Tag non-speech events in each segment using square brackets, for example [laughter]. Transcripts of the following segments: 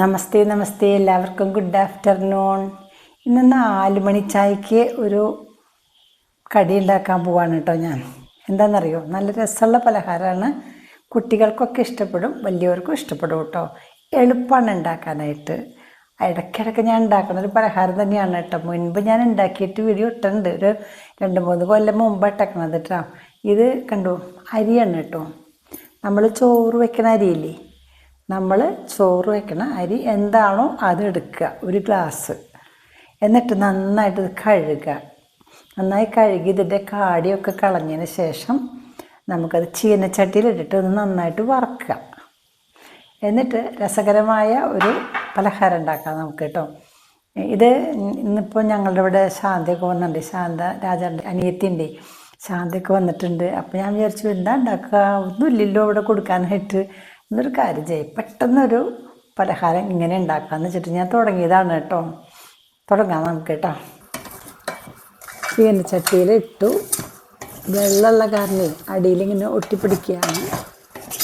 നമസ്തേ നമസ്തേ. എല്ലാവർക്കും good afternoon ഇന്ന് നാല് മണി ചായക്ക് ഒരു കടി ഉണ്ടാക്കാൻ പോവാണ് കേട്ടോ ഞാൻ. എന്താണെന്നറിയോ നല്ല രസമുള്ള പലഹാരമാണ്. കുട്ടികൾക്കൊക്കെ ഇഷ്ടപ്പെടും വലിയവർക്കും ഇഷ്ടപ്പെടും കേട്ടോ എളുപ്പമാണ് ഉണ്ടാക്കാനായിട്ട്. ഇടയ്ക്കിടയ്ക്ക് ഞാൻ ഉണ്ടാക്കുന്ന ഒരു പലഹാരം തന്നെയാണ് കേട്ടോ മുൻപ് ഞാൻ ഉണ്ടാക്കിയിട്ട് വീഡിയോ ഇട്ടുണ്ട് ഒരു രണ്ട് മൂന്ന് കൊല്ലം മുമ്പ് ഇട്ടേക്കണത് കേട്ടോ ഇത് കണ്ടു? അരിയാണ് കേട്ടോ നമ്മൾ ചോറ് വെക്കുന്ന അരിയില്ലേ? നമ്മൾ ചോറ് വയ്ക്കണ അരി എന്താണോ അത് എടുക്കുക ഒരു ഗ്ലാസ്. എന്നിട്ട് നന്നായിട്ട് കഴുകുക. നന്നായി കഴുകി ഇതിന്റെ കാടിയൊക്കെ കളഞ്ഞതിന് ശേഷം നമുക്കത് ചീനച്ചട്ടിയിലിട്ടിട്ട് ഒന്ന് നന്നായിട്ട് വറക്കുക. എന്നിട്ട് രസകരമായ ഒരു പലഹാരം ഉണ്ടാക്കാം നമുക്ക് കേട്ടോ. ഇത് ഇന്നിപ്പോൾ ഞങ്ങളുടെ ഇവിടെ ശാന്തിയൊക്കെ വന്നിട്ടുണ്ട്. ശാന്ത രാജാന്റെ അനിയത്തിന്റെ ശാന്തിയൊക്കെ വന്നിട്ടുണ്ട്. അപ്പോൾ ഞാൻ വിചാരിച്ചു എന്താ ഉണ്ടാക്കുക? ഒന്നുമില്ലല്ലോ ഇവിടെ കൊടുക്കാനായിട്ട്. എന്നൊരു കാര്യം ചെയ്യും. പെട്ടെന്നൊരു പലഹാരം ഇങ്ങനെ ഉണ്ടാക്കാമെന്ന് വെച്ചിട്ട് ഞാൻ തുടങ്ങിയതാണ് കേട്ടോ. തുടങ്ങാം നമുക്ക് കേട്ടോ. ചീനച്ചട്ടിയിൽ ഇട്ടു. വെള്ളമുള്ള കാരണം അടിയിലിങ്ങനെ ഒട്ടിപ്പിടിക്കുകയാണ്.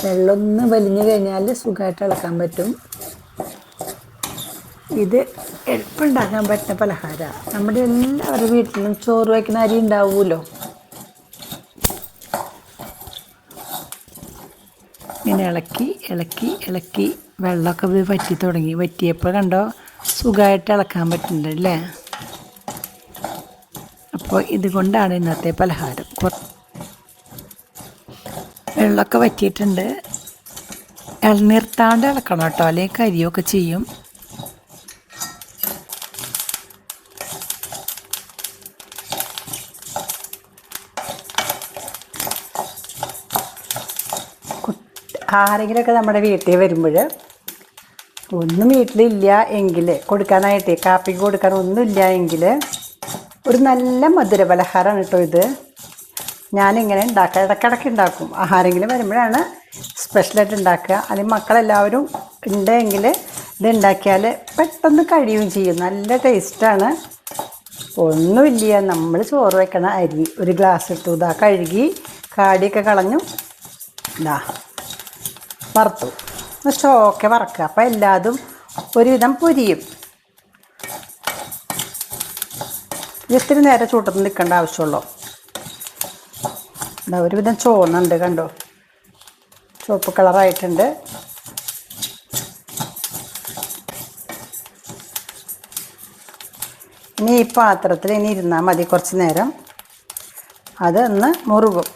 വെള്ളമൊന്ന് വലിഞ്ഞു കഴിഞ്ഞാൽ സുഖമായിട്ട് ഇളക്കാൻ പറ്റും. ഇത് എളുപ്പമുണ്ടാക്കാൻ പറ്റുന്ന പലഹാരമാണ്. നമ്മുടെ എല്ലാവരുടെ വീട്ടിലും ചോറ് വയ്ക്കുന്ന അരി ഉണ്ടാവുമല്ലോ. ഇങ്ങനെ ഇളക്കി ഇളക്കി ഇളക്കി വെള്ളമൊക്കെ ഇത് വറ്റി തുടങ്ങി. വറ്റിയപ്പോൾ കണ്ടോ സുഖമായിട്ട് ഇളക്കാൻ പറ്റുന്നുണ്ട് അല്ലേ? അപ്പോൾ ഇതുകൊണ്ടാണ് ഇന്നത്തെ പലഹാരം. വെള്ളമൊക്കെ വറ്റിയിട്ടുണ്ട്. ഇളനിർത്താണ്ട് ഇളക്കണം കേട്ടോ. അല്ലെങ്കിൽ കരിയൊക്കെ ചെയ്യും. ആരെങ്കിലുമൊക്കെ നമ്മുടെ വീട്ടിൽ വരുമ്പോൾ ഒന്നും വീട്ടിലില്ല എങ്കിൽ കൊടുക്കാനായിട്ട് കാപ്പി കൊടുക്കാൻ ഒന്നുമില്ല എങ്കിൽ ഒരു നല്ല മധുര പലഹാരമാണ് കേട്ടോ ഇത്. ഞാനിങ്ങനെ ഉണ്ടാക്കുക. ഇടയ്ക്കിടയ്ക്ക് ഉണ്ടാക്കും. ആരെങ്കിലും വരുമ്പോഴാണ് സ്പെഷ്യലായിട്ട് ഉണ്ടാക്കുക. അല്ലെങ്കിൽ മക്കളെല്ലാവരും ഉണ്ടെങ്കിൽ ഇത് ഉണ്ടാക്കിയാൽ പെട്ടെന്ന് കഴിയുകയും ചെയ്യും. നല്ല ടേസ്റ്റാണ് ഒന്നുമില്ല. നമ്മൾ ചോറ് വെക്കണ അരി ഒരു ഗ്ലാസ് ഇട്ടു ഇതാ കഴുകി കാടിയൊക്കെ കളഞ്ഞു. ഇതാ വറുത്തു. സ്റ്റോക്കെ വറക്കുക. അപ്പോൾ എല്ലാതും ഒരുവിധം പൊരിയും. ഇത്തിരി നേരെ ചൂട്ടത്ത് നിൽക്കേണ്ട ആവശ്യമുള്ളൂ. എന്താ ഒരുവിധം ചോന്നുണ്ട് കണ്ടോ? ചുവപ്പ് കളറായിട്ടുണ്ട്. ഇനി ഈ പാത്രത്തിൽ ഇനി ഇരുന്നാൽ മതി കുറച്ച് നേരം. അത് ഒന്ന് മുറുകും.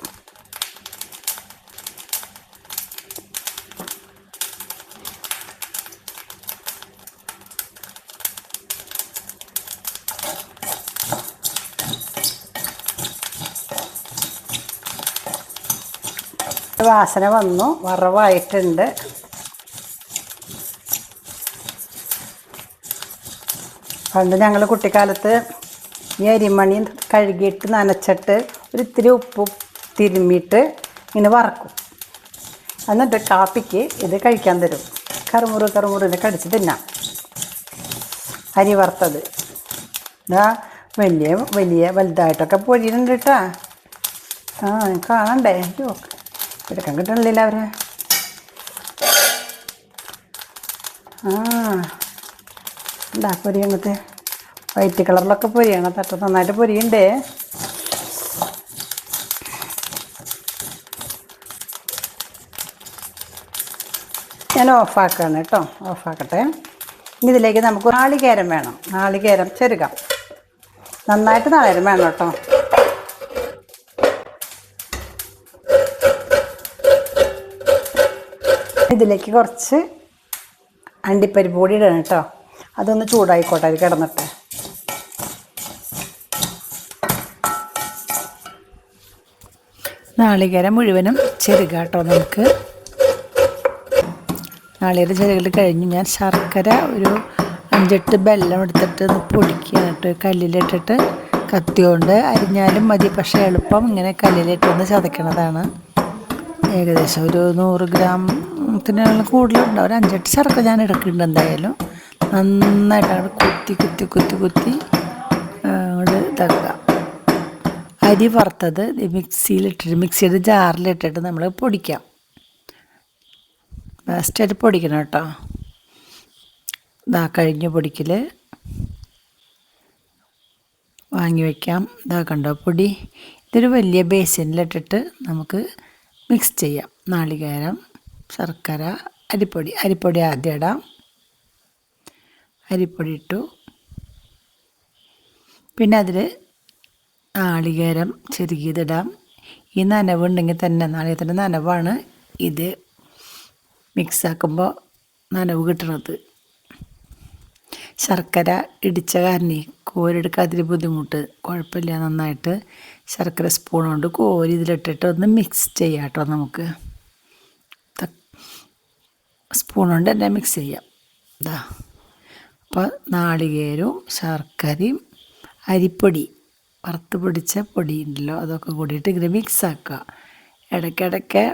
വാസന വന്നു. വറവായിട്ടുണ്ട്. പണ്ട് ഞങ്ങൾ കുട്ടിക്കാലത്ത് ഈ അരിമണി കഴുകിയിട്ട് നനച്ചിട്ട് ഒരു ഇത്തിരി ഉപ്പ് തിരുമ്മിയിട്ട് ഇങ്ങനെ വറക്കും. എന്നിട്ട് കാപ്പിക്ക് ഇത് കഴിക്കാൻ തരും. കറുമുറു കറുമുറിന് കടിച്ച് തിന്നാം. അരി വറുത്തത്. ഇതാ വലിയ വലിയ വലുതായിട്ടൊക്കെ പൊരിയുന്നുണ്ട് കേട്ടാ. ആ കാണണ്ടേ? അയ്യോ. എടുക്കാൻ കിട്ടണില്ല അവരെ ആ പൊരി അങ്ങോട്ട്? വൈറ്റ് കളറിലൊക്കെ പൊരിയാണ്. തട്ട നന്നായിട്ട് പൊരിയുണ്ടേ. ഞാൻ ഓഫാക്കാണ് കേട്ടോ. ഓഫാക്കട്ടെ. ഇനി ഇതിലേക്ക് നമുക്ക് നാളികേരം വേണം. നാളികേരം ചെരുകം നന്നായിട്ട് നാളികേരം വേണം കേട്ടോ. ഇതിലേക്ക് കുറച്ച് അണ്ടിപ്പരിപ്പ് പൊടി ഇടണം കേട്ടോ. അതൊന്ന് ചൂടായിക്കോട്ടെ അത് കിടന്നിട്ട്. നാളികേരം മുഴുവനും ചെറുക കേട്ടോ നമുക്ക്. നാളികേര ചെറുകൾ കഴിഞ്ഞ് ഞാൻ ശർക്കര ഒരു അഞ്ചെട്ട് ബെല്ലം എടുത്തിട്ട് ഒന്ന് പൊടിക്കുകയാണ് കേട്ടോ. കല്ലിലിട്ടിട്ട് കത്തി കൊണ്ട് അരിഞ്ഞാലും മതി. പക്ഷേ എളുപ്പം ഇങ്ങനെ കല്ലിലിട്ടൊന്ന് ചതയ്ക്കണതാണ് ഏകദേശം ഒരു നൂറ് ഗ്രാമത്തിന് കൂടുതലുണ്ടാവും ഒരു അഞ്ചെട്ട് ശർക്ക ഞാൻ എടുക്കുന്നുണ്ട് എന്തായാലും. നന്നായിട്ട് അവിടെ കുത്തി കുത്തി കുത്തി കുത്തി അങ്ങോട്ട് ഇതാക്കുക. അരി വറുത്തത് മിക്സിയിലിട്ടിട്ട് മിക്സിയുടെ ജാറിലിട്ടിട്ട് നമ്മൾ പൊടിക്കാം. ബെസ്റ്റായിട്ട് പൊടിക്കണം കേട്ടോ. ഇതാ കഴിഞ്ഞ പൊടിക്കൽ വാങ്ങി വയ്ക്കാം ഇതാ കണ്ടോ പൊടി. ഇതൊരു വലിയ ബേസിനിലിട്ടിട്ട് നമുക്ക് മിക്സ് ചെയ്യാം. നാളികേരം ശർക്കര അരിപ്പൊടി അരിപ്പൊടി ആദ്യം ഇടാം. അരിപ്പൊടി ഇട്ടു. പിന്നെ അതിൽ നാളികേരം ചെറുകിയതിടാം. ഈ നനവുണ്ടെങ്കിൽ തന്നെ നാളികേരത്തിന്റെ നനവാണ് ഇത് മിക്സാക്കുമ്പോൾ നനവ് കിട്ടണത്. ശർക്കര ഇടിച്ച കാരണേ കോരെടുക്കാതിരി ബുദ്ധിമുട്ട്. കുഴപ്പമില്ല. നന്നായിട്ട് ശർക്കര സ്പൂൺ കൊണ്ട് കോരി ഇതിലിട്ടിട്ട് ഒന്ന് മിക്സ് ചെയ്യാം കേട്ടോ നമുക്ക് സ്പൂൺ കൊണ്ട് തന്നെ മിക്സ് ചെയ്യാം. ഇതാ അപ്പോൾ നാളികേരവും ശർക്കരയും അരിപ്പൊടി വറുത്ത് പൊടിച്ച പൊടി ഉണ്ടല്ലോ അതൊക്കെ കൂടിയിട്ട് ഇങ്ങനെ മിക്സ് ആക്കുക. ഇടയ്ക്കിടയ്ക്ക്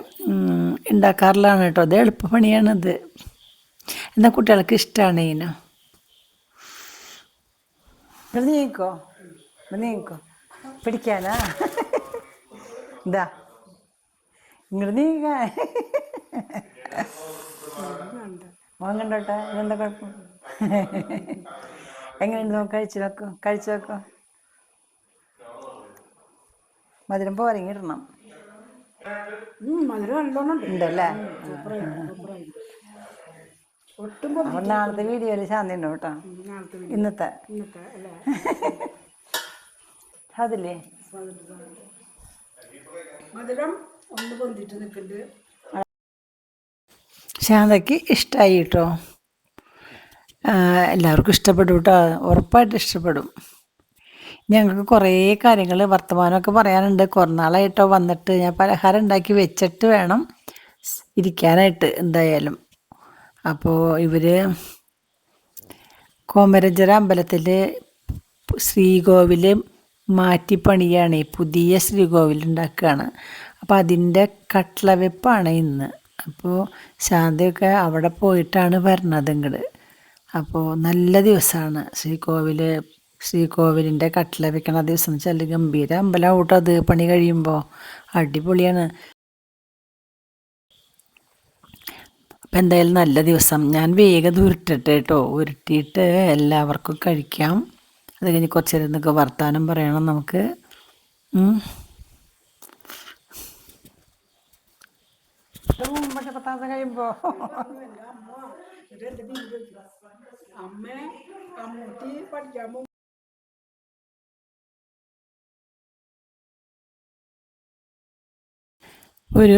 ഉണ്ടാക്കാറിലാണ് കേട്ടോ. അത് എളുപ്പപ്പണിയാണിത്. എന്നാൽ കുട്ടികൾക്ക് ഇഷ്ടമാണ് ഇതിന് ഇത് നീക്കോ പിടിക്കാനാ? എന്താ ഇങ്ങോട്ട് നീക്കാൻ മോൻ കണ്ടോട്ടെ ഇതെന്താ കുഴപ്പം? എങ്ങനെയുണ്ട് നോക്ക് കഴിച്ചു നോക്കൂ കഴിച്ചു നോക്കൂ മധുരം പോരങ്ങിടണം മധുരം ഉണ്ടല്ലേ? ഒട്ടും നാളത്തെ വീഡിയോയിൽ ശാന്തി ഉണ്ടോ കേട്ടോ? ഇന്നത്തെ. അതില്ലേ മധുരം ഒന്ന് പൊന്തിട്ട് നിൽക്കുന്നുണ്ട് ശാന്തയ്ക്ക് ഇഷ്ടമായി കേട്ടോ. എല്ലാവർക്കും ഇഷ്ടപ്പെടും കേട്ടോ. ഉറപ്പായിട്ട് ഇഷ്ടപ്പെടും. ഞങ്ങൾക്ക് കുറേ കാര്യങ്ങൾ വർത്തമാനമൊക്കെ പറയാനുണ്ട്. കുറേ നാളായിട്ടോ വന്നിട്ട് ഞാൻ പലഹാരം ഉണ്ടാക്കി വെച്ചിട്ട് വേണം ഇരിക്കാനായിട്ട് എന്തായാലും. അപ്പോൾ ഇവർ കോമരഞ്ചര അമ്പലത്തിൽ ശ്രീകോവിൽ മാറ്റിപ്പണിയാണ് പുതിയ ശ്രീകോവിൽ ഉണ്ടാക്കുകയാണ്. അപ്പോൾ അതിന്റെ കട്ട്ലവെപ്പാണ് ഇന്ന്. അപ്പോൾ ശാന്തിയൊക്കെ അവിടെ പോയിട്ടാണ് വരണത് ഇങ്ങോട്ട് അപ്പോൾ നല്ല ദിവസമാണ് ശ്രീകോവിൽ ശ്രീകോവിലിന്റെ കട്ടില വെക്കണ ദിവസം എന്ന് വെച്ചാൽ ഗംഭീര അമ്പലം കൂട്ടോ അത് പണി കഴിയുമ്പോൾ അടിപൊളിയാണ്. അപ്പം എന്തായാലും നല്ല ദിവസം. ഞാൻ വേഗം ഉരുട്ടിട്ട് കേട്ടോ ഉരുട്ടിയിട്ട് എല്ലാവർക്കും കഴിക്കാം. അത് കഴിഞ്ഞ് കുറച്ച് നേരം നിന്നൊക്കെ വർത്താനം പറയണം നമുക്ക്. കഴിയുമ്പോൾ അമ്മ അമ്മൂട്ടി പഠിക്കാൻ ഒരു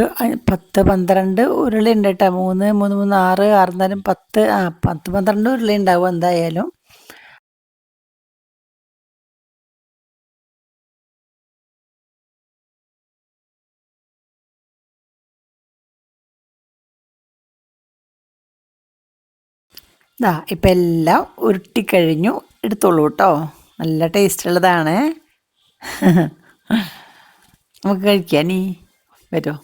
പത്ത് പന്ത്രണ്ട് ഉരുളി ഉണ്ട് കേട്ടോ മൂന്ന് മൂന്ന് മൂന്ന് ആറ് ആറ് നേരം പത്ത് ആ പത്ത് പന്ത്രണ്ട് ഉരുളി ഉണ്ടാവും എന്തായാലും. ഇതാ ഇപ്പം എല്ലാം ഉരുട്ടിക്കഴിഞ്ഞു. എടുത്തോളൂ കേട്ടോ നല്ല ടേസ്റ്റ് ഉള്ളതാണ്. [laughs] നമുക്ക് കഴിക്കാം നീ വരുമോ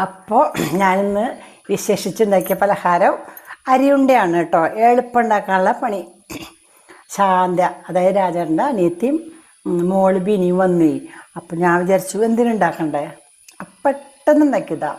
അപ്പോൾ ഞാനിന്ന് വിശേഷിച്ചുണ്ടാക്കിയ പലഹാരം അരിയുണ്ടയാണ് കേട്ടോ. എളുപ്പമുണ്ടാക്കാനുള്ള പണി. ശാന്ത അതായത് രാജേട്ടന്റെ അനിയത്തിയും മോൾ ബിനിയും വന്നു. അപ്പം ഞാൻ വിചാരിച്ചു എന്തിനുണ്ടാക്കണ്ടേ? പെട്ടെന്ന് ഉണ്ടാക്കിയതാ